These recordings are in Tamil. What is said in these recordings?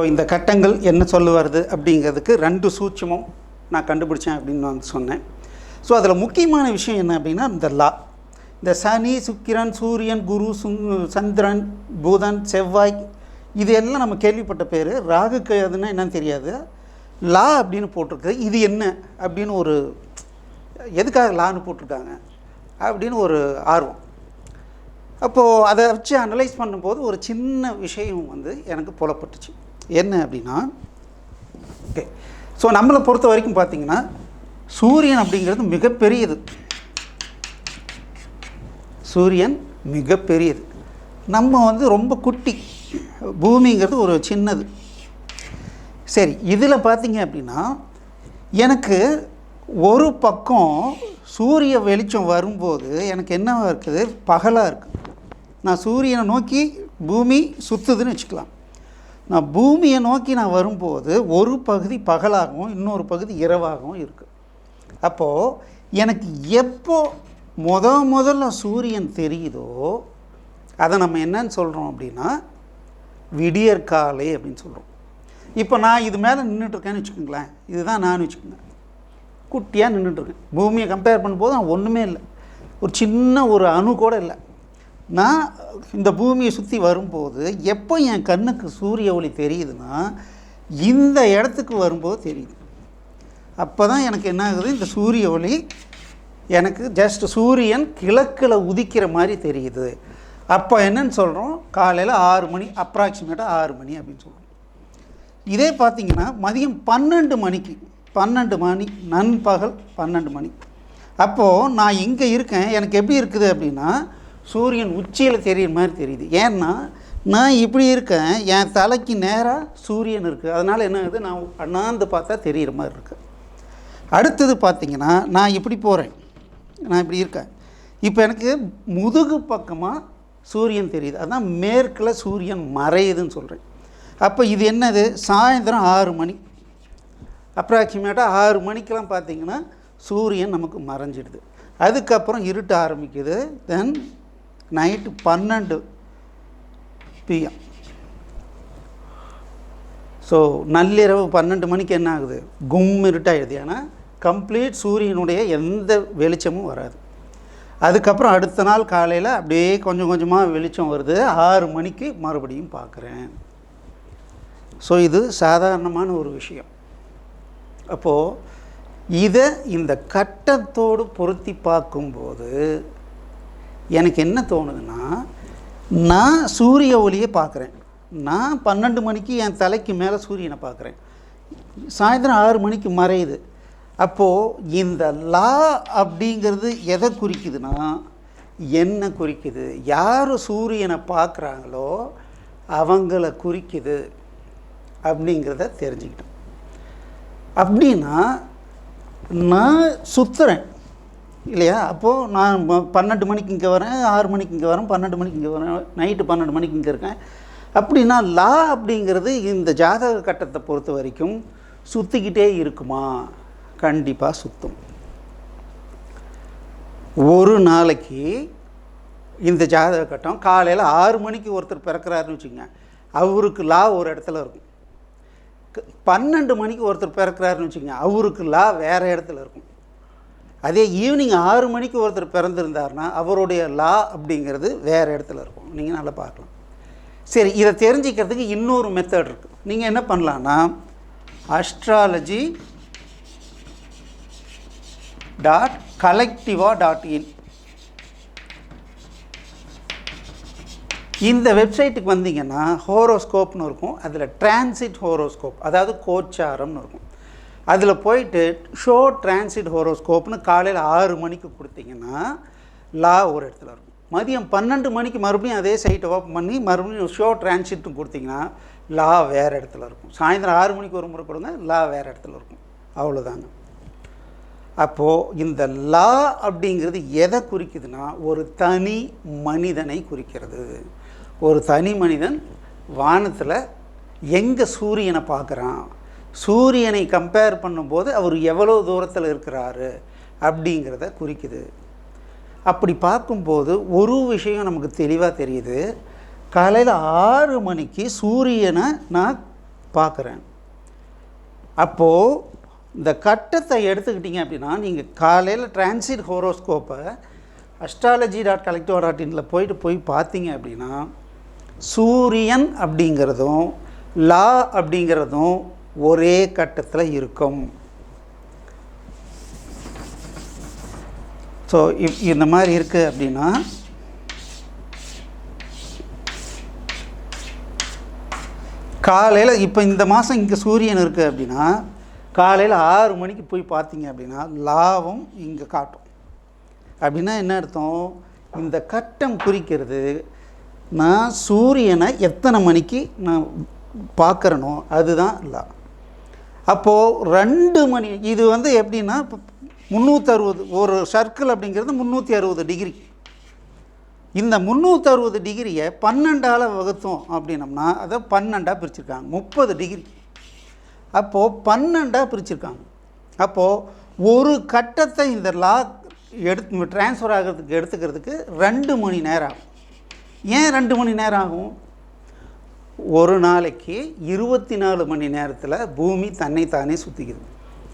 ஸோ இந்த கட்டங்கள் என்ன சொல்ல வருது அப்படிங்கிறதுக்கு ரெண்டு சூட்சமும் நான் கண்டுபிடிச்சேன் அப்படின்னு நான் சொன்னேன். ஸோ அதில் முக்கியமான விஷயம் என்ன அப்படின்னா இந்த லா இந்த சனி சுக்கிரன் சூரியன் குரு சுங் சந்திரன் புதன் செவ்வாய் இது எல்லாம் நம்ம கேள்விப்பட்ட பேர். ராகுக்கு அதுன்னா என்னன்னு தெரியாது. லா அப்படின்னு போட்டிருக்கு இது என்ன அப்படின்னு ஒரு எதுக்காக லான்னு போட்டிருக்காங்க அப்படின்னு ஒரு ஆர்வம். அப்போது அதை வச்சு அனலைஸ் பண்ணும்போது ஒரு சின்ன விஷயம் வந்து எனக்கு புலப்பட்டுச்சு. என்ன அப்படின்னா ஓகே ஸோ நம்மளை பொறுத்த வரைக்கும் பார்த்தீங்கன்னா சூரியன் அப்படிங்கிறது மிகப்பெரியது. சூரியன் மிகப்பெரியது. நம்ம வந்து ரொம்ப குட்டி. பூமிங்கிறது ஒரு சின்னது. சரி இதில் பார்த்தீங்க அப்படின்னா எனக்கு ஒரு பக்கம் சூரிய வெளிச்சம் வரும்போது எனக்கு என்னவாக இருக்குது? பகலாக இருக்குது நான் சூரியனை நோக்கி பூமி சுற்றுதுன்னு வச்சுக்கலாம். நான் பூமியை நோக்கி நான் வரும்போது ஒரு பகுதி பகலாகவும் இன்னொரு பகுதி இரவாகவும் இருக்குது அப்போது எனக்கு எப்போ முத முதல்ல சூரியன் தெரியுதோ அதை நம்ம என்னன்னு சொல்கிறோம் அப்படின்னா விடியற்காலை அப்படின்னு சொல்கிறோம் இப்போ நான் இது மேலே நின்றுட்டுருக்கேன்னு வச்சுக்கோங்களேன். இதுதான் நான் வச்சுக்கோங்க. குட்டியாக நின்றுட்டுருக்கேன் பூமியை கம்பேர் பண்ணும்போது நான் ஒன்றுமே இல்லை. ஒரு சின்ன ஒரு அணு கூட இல்லை. நான் இந்த பூமியை சுற்றி வரும்போது எப்போ என் கண்ணுக்கு சூரிய ஒளி தெரியுதுன்னா இந்த இடத்துக்கு வரும்போது தெரியுது. அப்போ தான் எனக்கு என்ன ஆகுது? இந்த சூரிய ஒளி எனக்கு ஜஸ்ட் சூரியன் கிழக்கில் உதிக்கிற மாதிரி தெரியுது. அப்போ என்னன்னு சொல்கிறோம் காலையில் ஆறு மணி அப்ராக்சிமேட்டாக ஆறு மணி அப்படின்னு சொல்கிறோம் இதே பார்த்திங்கன்னா மதியம் பன்னெண்டு மணிக்கு பன்னெண்டு மணி நண்பகல் பன்னெண்டு மணி. அப்போது நான் இங்கே இருக்கேன். எனக்கு எப்படி இருக்குது அப்படின்னா சூரியன் உச்சியில் தெரியுற மாதிரி தெரியுது. ஏன்னா நான் இப்படி இருக்கேன் என் தலைக்கு நேராக சூரியன் இருக்குது அதனால் என்ன ஆகுது? நான் அண்ணாந்து பார்த்தா தெரிகிற மாதிரி இருக்குது அடுத்தது பார்த்தீங்கன்னா நான் இப்படி போகிறேன் நான் இப்படி இருக்கேன். இப்போ எனக்கு முதுகு பக்கமாக சூரியன் தெரியுது. அதான் மேற்கில் சூரியன் மறையுதுன்னு சொல்கிறேன் அப்போ இது என்னது? சாயந்தரம் ஆறு மணி. அப்ராக்சிமேட்டாக ஆறு மணிக்கெலாம் பார்த்தீங்கன்னா சூரியன் நமக்கு மறைஞ்சிடுது. அதுக்கப்புறம் இருட்ட ஆரம்பிக்குது. தென் நைட்டு பன்னெண்டு பிஎம் ஸோ நள்ளிரவு பன்னெண்டு மணிக்கு என்ன ஆகுது? கும் இருட்டாயிடுது ஏன்னா கம்ப்ளீட் சூரியனுடைய எந்த வெளிச்சமும் வராது. அதுக்கப்புறம் அடுத்த நாள் காலையில் அப்படியே கொஞ்சம் கொஞ்சமாக வெளிச்சம் வருது. ஆறு மணிக்கு மறுபடியும் பார்க்குறேன். ஸோ இது சாதாரணமான ஒரு விஷயம். அப்போது இதை இந்த கட்டத்தோடு பொருத்தி பார்க்கும்போது எனக்கு என்ன தோணுதுன்னா நான் சூரிய ஒளியை பார்க்குறேன். நான் பன்னெண்டு மணிக்கு என் தலைக்கு மேலே சூரியனை பார்க்குறேன். சாயந்தரம் ஆறு மணிக்கு மறையுது. அப்போது இந்த லா அப்படிங்கிறது எதை குறிக்குதுன்னா என்ன குறிக்குது? யார் சூரியனை பார்க்குறாங்களோ அவங்கள குறிக்குது அப்படிங்கிறத தெரிஞ்சுக்கிட்டோம். அப்படின்னா நான் சுற்றுறேன் இல்லையா? அப்போது நான் பன்னெண்டு மணிக்கு இங்கே வரேன் ஆறு மணிக்கு இங்கே வரேன் பன்னெண்டு மணிக்கு இங்கே வரேன் நைட்டு பன்னெண்டு மணிக்கு இங்கே இருக்கேன். அப்படின்னா லா அப்படிங்கிறது இந்த ஜாதக கட்டத்தை பொறுத்த வரைக்கும் சுற்றிக்கிட்டே இருக்குமா? கண்டிப்பாக சுற்றும் ஒரு நாளைக்கு இந்த ஜாதக கட்டம் காலையில் ஆறு மணிக்கு ஒருத்தர் பிறக்கிறாருன்னு வச்சுக்கோங்க. அவருக்கு லா ஒரு இடத்துல இருக்கும். பன்னெண்டு மணிக்கு ஒருத்தர் பிறக்கிறாருன்னு வச்சுக்கோங்க. அவருக்கு லா வேறு இடத்துல இருக்கும். அதே ஈவினிங் ஆறு மணிக்கு ஒருத்தர் பிறந்திருந்தார்னா அவருடைய லா அப்படிங்கிறது வேறு இடத்துல இருக்கும். நீங்கள் நல்லா பார்க்கலாம். சரி இதை தெரிஞ்சுக்கிறதுக்கு இன்னொரு மெத்தட் இருக்குது நீங்கள் என்ன பண்ணலான்னா astrology dot collectiva dot in இந்த வெப்சைட்டுக்கு வந்தீங்கன்னா ஹோரோஸ்கோப்னு இருக்கும். அதில் டிரான்சிட் ஹோரோஸ்கோப் அதாவது கோச்சாரம்னு இருக்கும். அதில் போயிட்டு ஷோ டிரான்சிட் ஹோரோஸ்கோப்னு காலையில் ஆறு மணிக்கு கொடுத்தீங்கன்னா லா ஒரு இடத்துல இருக்கும். மதியம் பன்னெண்டு மணிக்கு மறுபடியும் அதே சைட்டை ஓப்பன் பண்ணி மறுபடியும் ஷோ டிரான்சிட்டும் கொடுத்தீங்கன்னா லா வேறு இடத்துல இருக்கும். சாயந்தரம் ஆறு மணிக்கு ஒரு முறை கொடுங்க லா வேறு இடத்துல இருக்கும். அவ்வளோதாங்க அப்போது இந்த லா அப்படிங்கிறது எதை குறிக்குதுன்னா ஒரு தனி மனிதனை குறிக்கிறது. ஒரு தனி மனிதன் வானத்தில் எங்கே சூரியனை பார்க்குறான்? சூரியனை கம்பேர் பண்ணும்போது அவர் எவ்வளோ தூரத்தில் இருக்கிறாரு அப்படிங்கிறத குறிக்குது. அப்படி பார்க்கும்போது ஒரு விஷயம் நமக்கு தெளிவாக தெரியுது. காலையில் ஆறு மணிக்கு சூரியனை நான் பார்க்குறேன். அப்போது இந்த கட்டத்தை எடுத்துக்கிட்டிங்க அப்படின்னா நீங்கள் காலையில் டிரான்சிட் ஹோரோஸ்கோப்பை அஸ்ட்ராலஜி டாட் கலெக்டோ டாட் இனில் போயிட்டு போய் பார்த்தீங்க அப்படின்னா சூரியன் அப்படிங்கிறதும் லா அப்படிங்கிறதும் ஒரே கட்டத்தில் இருக்கும். ஸோ இப் இந்த மாதிரி இருக்குது அப்படின்னா காலையில் இப்போ இந்த மாதம் இங்கே சூரியன் இருக்குது அப்படின்னா காலையில் ஆறு மணிக்கு போய் பார்த்தீங்க அப்படின்னா லாபம் இங்கே காட்டும். அப்படின்னா என்ன அர்த்தம்? இந்த கட்டம் குறிக்கிறது நான் சூரியனை எத்தனை மணிக்கு நான் பார்க்குறனோ அதுதான் லா அப்போது ரெண்டு மணி இது வந்து எப்படின்னா முந்நூற்றறுபது ஒரு சர்க்கிள் அப்படிங்கிறது முந்நூற்றி அறுபது டிகிரி இந்த முந்நூற்றறுபது டிகிரியை பன்னெண்டால் வகுத்தோம் அப்படின்னம்னா அதை பன்னெண்டாக பிரிச்சிருக்காங்க. முப்பது டிகிரி அப்போது பன்னெண்டாக பிரிச்சிருக்காங்க. அப்போது ஒரு கட்டத்தை இந்த லா எடுத்து ட்ரான்ஸ்ஃபர் ஆகிறதுக்கு எடுத்துக்கிறதுக்கு ரெண்டு மணி நேரம் ஆகும். ஏன் ரெண்டு மணி நேரம் ஆகும்? ஒரு நாளைக்கு இருபத்தி நாலு மணி நேரத்தில் பூமி தன்னைத்தானே சுற்றிக்குது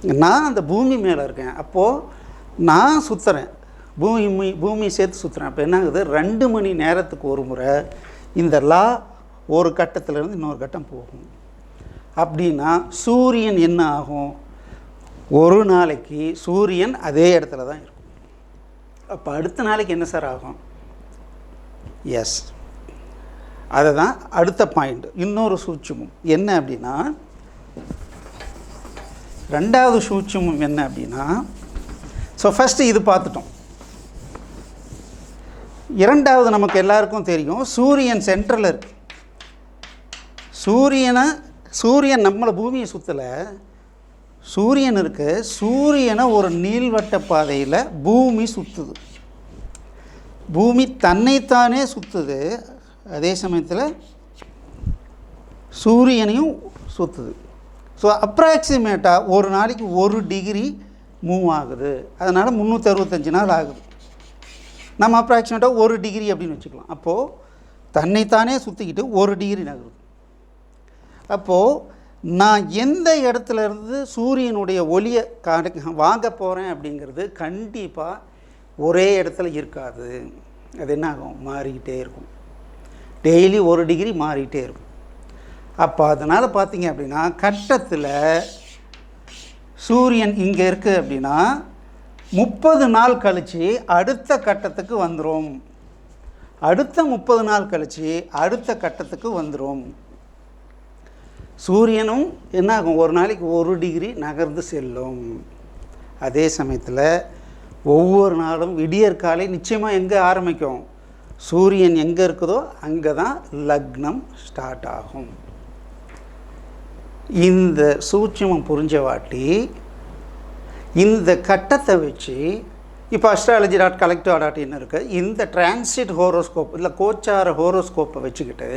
நான் அந்த பூமி மேலே இருக்கேன். அப்போது நான் சுற்றுறேன் பூமி பூமி சேர்த்து சுற்றுறேன் அப்போ என்ன ஆகுது? ரெண்டு மணி நேரத்துக்கு ஒரு முறை இந்த லா ஒரு கட்டத்திலேருந்து இன்னொரு கட்டம் போகும். அப்படின்னா சூரியன் என்ன ஆகும்? ஒரு நாளைக்கு சூரியன் அதே இடத்துல தான் இருக்கும். அப்போ அடுத்த நாளைக்கு என்ன சார் ஆகும்? எஸ் அதை தான் அடுத்த பாயிண்ட் இன்னொரு சூட்சமும். என்ன அப்படின்னா ரெண்டாவது சூட்சமும் என்ன அப்படின்னா ஸோ ஃபஸ்ட்டு இது பார்த்துட்டோம். இரண்டாவது நமக்கு எல்லாருக்கும் தெரியும் சூரியன் சென்ட்ரல் இருக்கு. சூரியனை சூரியன் நம்மளை பூமியை சுற்றலை சூரியன் இருக்கு சூரியனை ஒரு நீள்வட்ட பாதையில் பூமி சுற்றுது பூமி தன்னைத்தானே சுற்றுது அதே சமயத்தில் சூரியனையும் சுற்றுது ஸோ அப்ராக்சிமேட்டாக ஒரு நாளைக்கு ஒரு டிகிரி மூவ் ஆகுது. அதனால் முந்நூற்றி அறுபத்தஞ்சு நாள் ஆகுது. நம்ம அப்ராக்சிமேட்டாக ஒரு டிகிரி அப்படின்னு வச்சுக்கலாம். அப்போது தன்னைத்தானே சுற்றிக்கிட்டு ஒரு டிகிரி நகருது. அப்போது நான் எந்த இடத்துல இருந்து சூரியனுடைய ஒளியை காண வாங்க போகிறேன் அப்படிங்கிறது கண்டிப்பாக ஒரே இடத்துல இருக்காது. அது என்ன ஆகும்? மாறிக்கிட்டே இருக்கும். டெய்லி ஒரு டிகிரி மாறிக்கிட்டே இருக்கும். அப்போ அதனால் பார்த்தீங்க அப்படின்னா கட்டத்தில் சூரியன் இங்கே இருக்குது அப்படின்னா முப்பது நாள் கழித்து அடுத்த கட்டத்துக்கு வந்துடும் அடுத்த முப்பது நாள் கழித்து அடுத்த கட்டத்துக்கு வந்துடும் சூரியனும் என்ன ஆகும் ஒரு நாளைக்கு ஒரு டிகிரி நகர்ந்து செல்லும். அதே சமயத்தில் ஒவ்வொரு நாளும் விடியற்காலை நிச்சயமாக எங்கே ஆரம்பிக்கும்? சூரியன் எங்கே இருக்குதோ அங்கே தான் லக்னம் ஸ்டார்ட் ஆகும். இந்த சூட்சமம் புரிஞ்சவாட்டி இந்த கட்டத்தை வச்சு இப்போ astrology dot collective dot in இருக்குது இந்த டிரான்சிட் ஹோரோஸ்கோப் இல்லை கோச்சார ஹோரோஸ்கோப்பை வச்சுக்கிட்டு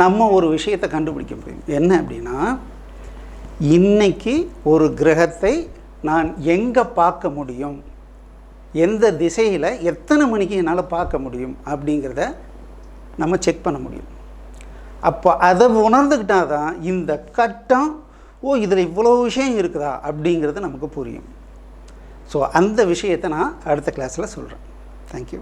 நம்ம ஒரு விஷயத்தை கண்டுபிடிக்க முடியும். என்ன அப்படின்னா இன்னைக்கு ஒரு கிரகத்தை நான் எங்கே பார்க்க முடியும்? எந்த திசையில் எத்தனை மணிக்கு என்னால் பார்க்க முடியும் அப்படிங்கிறத நம்ம செக் பண்ண முடியும். அப்போ அதை உணர்ந்துக்கிட்டால் தான் இந்த கட்டம் ஓ இதில் இவ்வளோ விஷயம் இருக்குதா? அப்படிங்கிறது நமக்கு புரியும். ஸோ அந்த விஷயத்தை நான் அடுத்த கிளாஸில் சொல்கிறேன் தேங்க்யூ